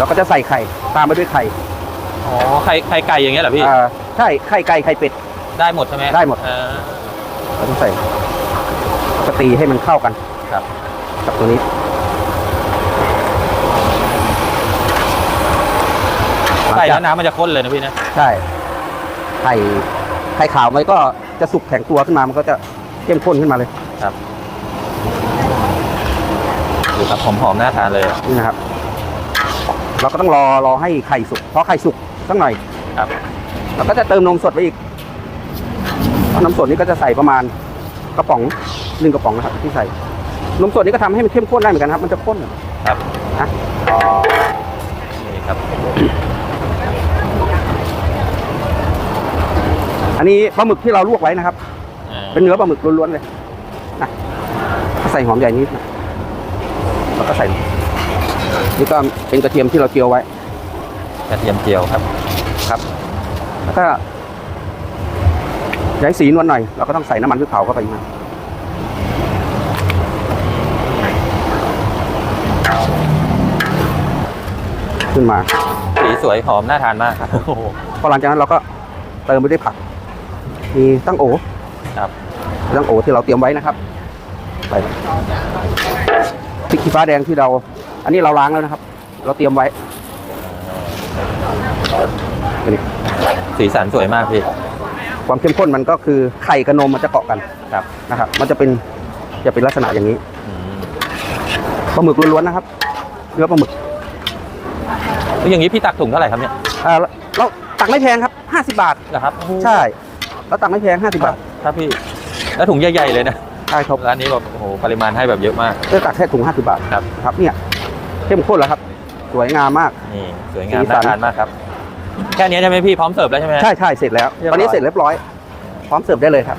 เราก็จะใส่ไข่ตามไปด้วยไข่อ๋อไข่ไข่ไก่อย่างเงี้ยเหรอพี่อ่าใช่ไข่ไก่ไข่เป็ด ได้หมดใช่ไหมได้หมด อ่า เราต้องใส่ก็ตีให้มันเข้ากันครับ กับตัวนี้ใส่หลังแล้จากวน้ำมันจะข้นเลยนะพี่นะใช่ ไข่ ไข่ขาวมันก็จะสุกแข็งตัวขึ้นมา มันก็จะเข้มข้นขึ้นมาเลย ดูครับหอมๆน่าทานเลยอะนี่นะครับ เราก็ต้องรอรอให้ไข่สุกเพราะไข่สุกสักหน่อยครับเราก็จะเติมนมสดไปอีกเพราะน้ำสดนี่ก็จะใส่ประมาณกระป๋องหนึ่งกระป๋องนะครับที่ใส่นมสดนี่ก็ทำให้มันเข้มข้นได้เหมือนกันครับ มันจะข้นครับนะนี่ครับ อันนี้ปลาหมึกที่เราลวกไว้นะครับอ่าเป็นเนื้อปลาหมึกล้วนๆเลยนะก็ใส่หอมใหญ่นิดนะแล้วก็ใส่ นี่ก็เป็นกระเทียมที่เราเจียวไว้ กระเทียมเจียวครับครับแล้วก็ย้ายสีนวลหน่อยเราก็ต้องใส่น้ำมันพริกเผาเข้าไปอีกนะขึ้นมา สีสวยหอมน่าทานมากครับโอ้โหพอหลังจากนั้นเราก็เติมไปด้วยผัก มีตั้งโอครับตั้งโอที่เราเตรียมไว้นะครับไปพริกขี้ฟ้าแดงที่เรา อันนี้เราล้างแล้วนะครับ เราเตรียมไว้นี่สีสันสวยมากพี่ ความเข้มข้นมันก็คือไข่กับนมมันจะเกาะกันครับนะครับ มันจะเป็นจะเป็นลักษณะอย่างนี้อืมปลาหมึกล้วนๆนะครับเนื้อปลาหมึกแล้วอย่างนี้พี่ตักถุงเท่าไหร่ครับเนี่ยอ่าเราตักไม่แพงครับห้าสิบาทเหรอครับโอ้โหใช่เราตักไม่แพงห้าสิบาท ครับพี่ แล้วถุงใหญ่ๆเลยนะใช่ครับร้านนี้แบบโอ้โหปริมาณให้แบบเยอะมากเราตักแค่ถุงห้าสิบาทครับครับเนี่ย เข้มข้นแล้วครับ สวยงามมาก นี่สวยงามสีสัน่าน ทานมากครับ แค่นี้ใช่ไหมพี่พร้อมเสิร์ฟแล้วใช่ไหมใช่ใช่เสร็จแล้ว เรียบร้อย ตอนนี้เสร็จเรียบร้อย พร้อมเสิร์ฟได้เลยครับ